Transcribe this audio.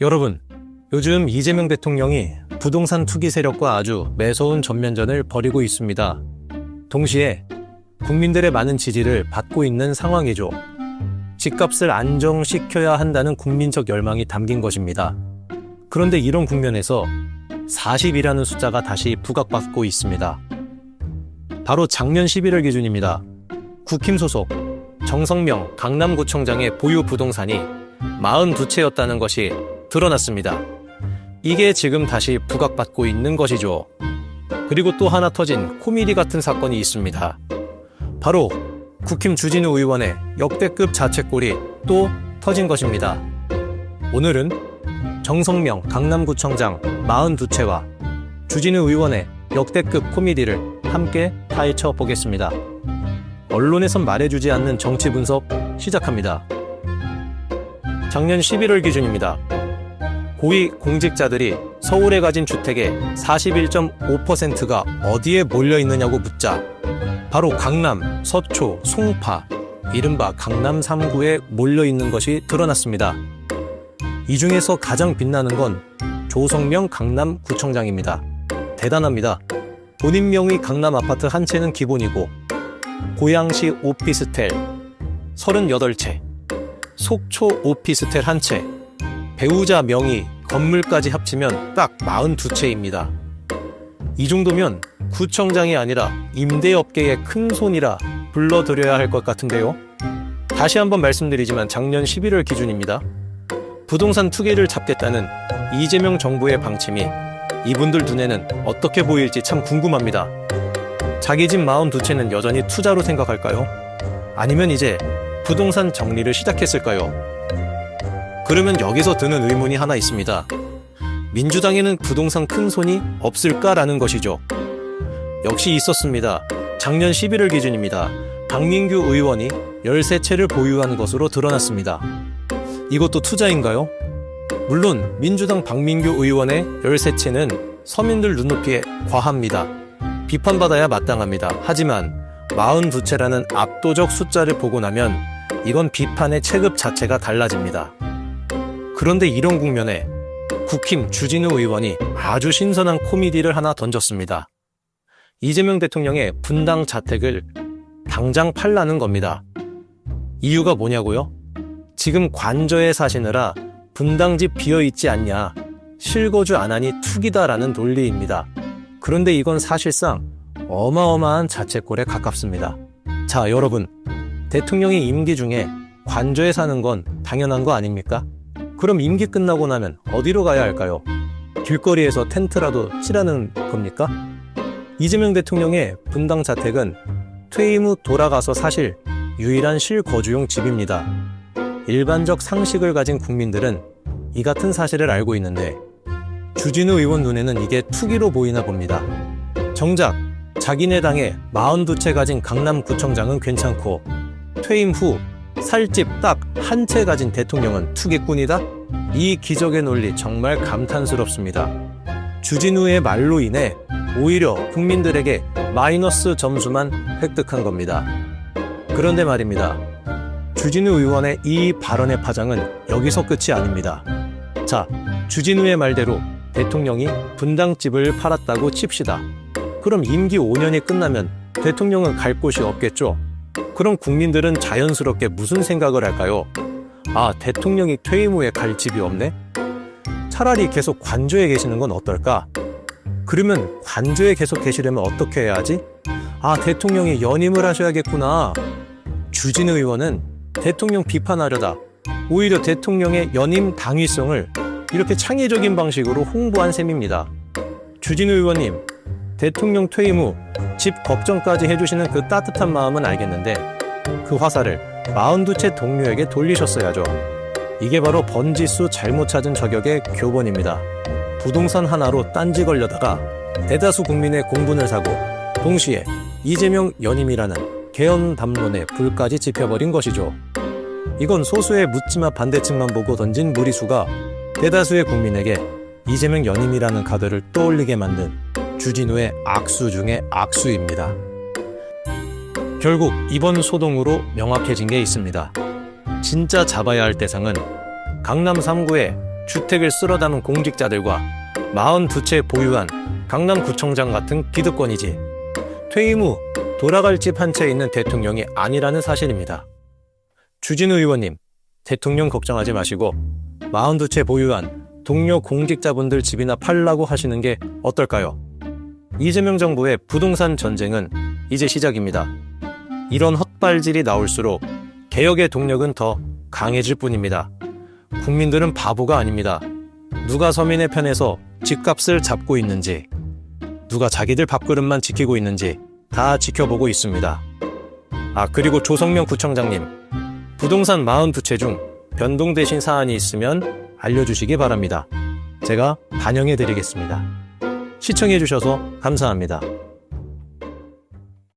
여러분, 요즘 이재명 대통령이 부동산 투기 세력과 아주 매서운 전면전을 벌이고 있습니다. 동시에 국민들의 많은 지지를 받고 있는 상황이죠. 집값을 안정시켜야 한다는 국민적 열망이 담긴 것입니다. 그런데 이런 국면에서 40이라는 숫자가 다시 부각받고 있습니다. 바로 작년 11월 기준입니다. 국힘 소속 정성명 강남구청장의 보유 부동산이 42채였다는 것이 드러났습니다. 이게 지금 다시 부각받고 있는 것이죠. 그리고 또 하나 터진 코미디 같은 사건이 있습니다. 바로 국힘 주진우 의원의 역대급 자책골이 또 터진 것입니다. 오늘은 정성명 강남구청장 42채와 주진우 의원의 역대급 코미디를 함께 파헤쳐 보겠습니다. 언론에선 말해주지 않는 정치 분석 시작합니다. 작년 11월 기준입니다. 고위 공직자들이 서울에 가진 주택의 41.5%가 어디에 몰려 있느냐고 묻자 바로 강남, 서초, 송파, 이른바 강남 3구에 몰려 있는 것이 드러났습니다. 이 중에서 가장 빛나는 건 조성명 강남 구청장입니다. 대단합니다. 본인 명의 강남 아파트 한 채는 기본이고 고양시 오피스텔 38채, 속초 오피스텔 한 채, 배우자 명의 건물까지 합치면 딱 42채입니다. 이 정도면 구청장이 아니라 임대업계의 큰 손이라 불러드려야 할 것 같은데요. 다시 한번 말씀드리지만 작년 11월 기준입니다. 부동산 투기를 잡겠다는 이재명 정부의 방침이 이분들 눈에는 어떻게 보일지 참 궁금합니다. 자기 집 42채는 여전히 투자로 생각할까요? 아니면 이제 부동산 정리를 시작했을까요? 그러면 여기서 드는 의문이 하나 있습니다. 민주당에는 부동산 큰 손이 없을까라는 것이죠. 역시 있었습니다. 작년 11월 기준입니다. 박민규 의원이 13채를 보유한 것으로 드러났습니다. 이것도 투자인가요? 물론 민주당 박민규 의원의 13채는 서민들 눈높이에 과합니다. 비판받아야 마땅합니다. 하지만 42채라는 압도적 숫자를 보고 나면 이건 비판의 체급 자체가 달라집니다. 그런데 이런 국면에 국힘 주진우 의원이 아주 신선한 코미디를 하나 던졌습니다. 이재명 대통령의 분당 자택을 당장 팔라는 겁니다. 이유가 뭐냐고요? 지금 관저에 사시느라 분당집 비어 있지 않냐. 실거주 안 하니 투기다라는 논리입니다. 그런데 이건 사실상 어마어마한 자책골에 가깝습니다. 자, 여러분. 대통령이 임기 중에 관저에 사는 건 당연한 거 아닙니까? 그럼 임기 끝나고 나면 어디로 가야 할까요? 길거리에서 텐트라도 치라는 겁니까? 이재명 대통령의 분당 자택은 퇴임 후 돌아가서 사실 유일한 실거주용 집입니다. 일반적 상식을 가진 국민들은 이 같은 사실을 알고 있는데 주진우 의원 눈에는 이게 투기로 보이나 봅니다. 정작 자기네 당의 42채 가진 강남구청장은 괜찮고 퇴임 후 살집 딱 한 채 가진 대통령은 투기꾼이다? 이 기적의 논리 정말 감탄스럽습니다. 주진우의 말로 인해 오히려 국민들에게 마이너스 점수만 획득한 겁니다. 그런데 말입니다. 주진우 의원의 이 발언의 파장은 여기서 끝이 아닙니다. 자, 주진우의 말대로 대통령이 분당집을 팔았다고 칩시다. 그럼 임기 5년이 끝나면 대통령은 갈 곳이 없겠죠? 그럼 국민들은 자연스럽게 무슨 생각을 할까요? 아, 대통령이 퇴임 후에 갈 집이 없네? 차라리 계속 관저에 계시는 건 어떨까? 그러면 관저에 계속 계시려면 어떻게 해야 하지? 아, 대통령이 연임을 하셔야겠구나. 주진 의원은 대통령 비판하려다 오히려 대통령의 연임 당위성을 이렇게 창의적인 방식으로 홍보한 셈입니다. 주진 의원님, 대통령 퇴임 후 집 걱정까지 해주시는 그 따뜻한 마음은 알겠는데 그 화살을 42채 동료에게 돌리셨어야죠. 이게 바로 번지수 잘못 찾은 저격의 교본입니다. 부동산 하나로 딴지 걸려다가 대다수 국민의 공분을 사고 동시에 이재명 연임이라는 개헌 담론에 불까지 지펴버린 것이죠. 이건 소수의 묻지마 반대층만 보고 던진 무리수가 대다수의 국민에게 이재명 연임이라는 카드를 떠올리게 만든 주진우의 악수 중의 악수입니다. 결국 이번 소동으로 명확해진 게 있습니다. 진짜 잡아야 할 대상은 강남 3구의 주택을 쓸어 담은 공직자들과 42채 보유한 강남구청장 같은 기득권이지 퇴임 후 돌아갈 집 한 채 있는 대통령이 아니라는 사실입니다. 주진우 의원님, 대통령 걱정하지 마시고 42채 보유한 동료 공직자분들 집이나 팔라고 하시는 게 어떨까요? 이재명 정부의 부동산 전쟁은 이제 시작입니다. 이런 헛발질이 나올수록 개혁의 동력은 더 강해질 뿐입니다. 국민들은 바보가 아닙니다. 누가 서민의 편에서 집값을 잡고 있는지, 누가 자기들 밥그릇만 지키고 있는지 다 지켜보고 있습니다. 아, 그리고 조성명 구청장님, 부동산 42채 중 변동되신 사안이 있으면 알려주시기 바랍니다. 제가 반영해 드리겠습니다. 시청해 주셔서 감사합니다.